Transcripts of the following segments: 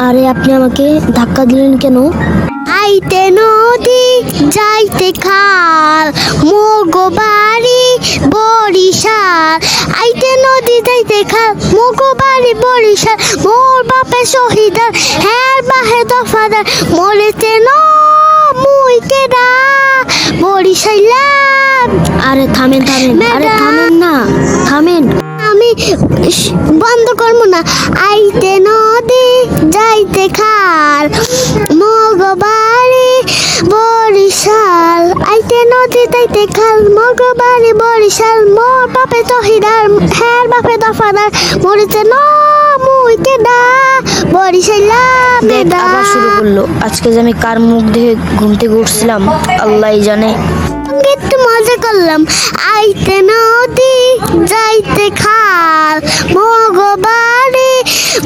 আরে আপনি আমাকে ধাক্কা দিলেন কেন? আইতে নদী যাইতে খাল মোগো বাড়ি বরিশাল। আইতে নদী যাইতে খাল মোগো বাড়ি বরিশাল। মোর বাপে শহীদার হ্যার বাহে দফাদার। মরেতে ন মুই কেডা? বরিশাইলাম। আরে থামেন থামেন। আরে। থামেন না থামেন। আমি বন্ধ করব না। আইতে নদী যাইতে খাল। মগবাড়ি বরিশাল। আইতে নদী যাইতে খাল। মগবাড়ি বরিশাল। মোর বাপে তহিদার হ্যার বাপে দফাদার। মরিতে ন মুই কেডা? বরিশাইলা বেদা শুরু করল। আজকে যে আমি কার মুখ দেখে ঘুম থেকে উঠছিলাম আল্লাহই জানে। একটু মজা করলাম। আইতে নদী মগবাড়ি,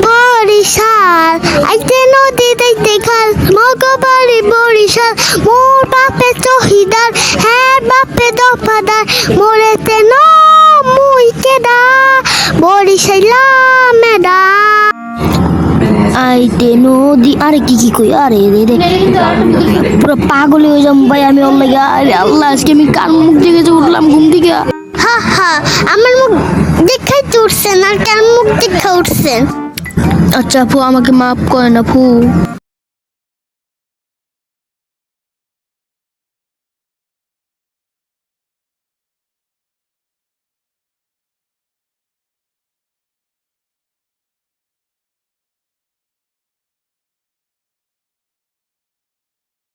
বরিশাল। আইতে নদী যাইতে খাল, মগবাড়ি, বরিশাল। মোর বাপে চহিদার হ্যাঁ বাপে দফাদার। মোরেতে ন মুই কেডা, বরিশাইলা মেডা। আইতে নদী, আরে কি কি কই, আরে রে রে। পুরো পাগল হয়ে যাম ভাই আমি আল্লাহ আরে আল্লাহ, আজকে আমি কার মুখ দেখে উঠলাম ঘুম থেকে। হা হা, আমার মুখ দেখাই উঠছেন আর কেন মুখ দেখে উঠছেন? আচ্ছা আপু আমাকে মাফ করেন আপু।